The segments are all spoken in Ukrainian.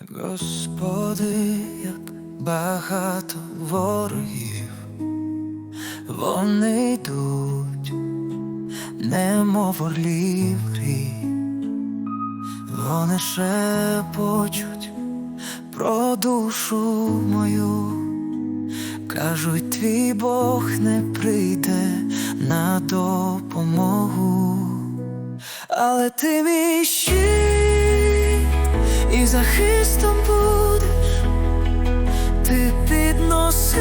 Господи, як багато ворогів, вони йдуть, немов орлі в грі. вони шепочуть про душу мою, кажуть, твій Бог не прийде на допомогу, але ти мій щит захистом будеш, ти підносиш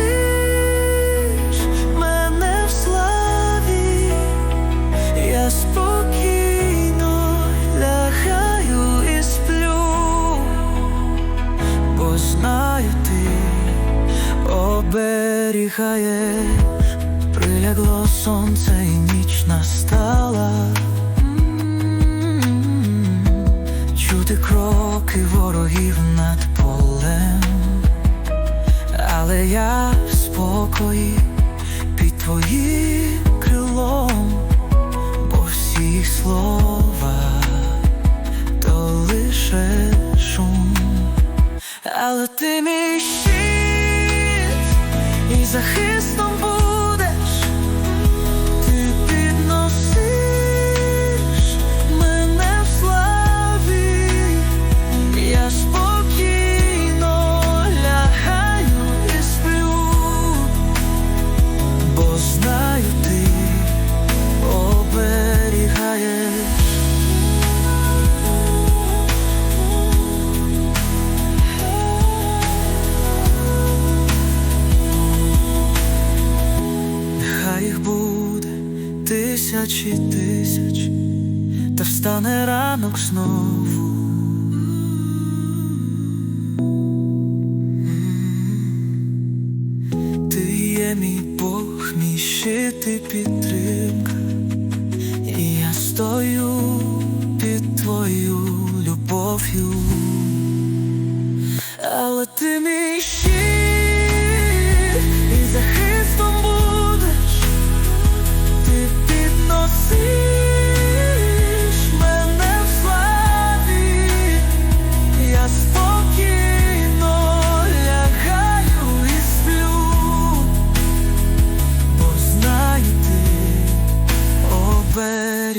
мене в славі, я спокійно лягаю і сплю, бо знаю ти оберігаєш, прилягло сонце і ніч настала. Чути кроки ворогів над полем, але я в спокої під твоїм крилом, бо всі слова то лише шум, але ти мій щит і захистом тисячі тисяч, та встане ранок знову. Ти є мій Бог, мій щит підтримка, і я стою під твою любов'ю, але ти мій.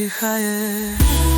Oddychaję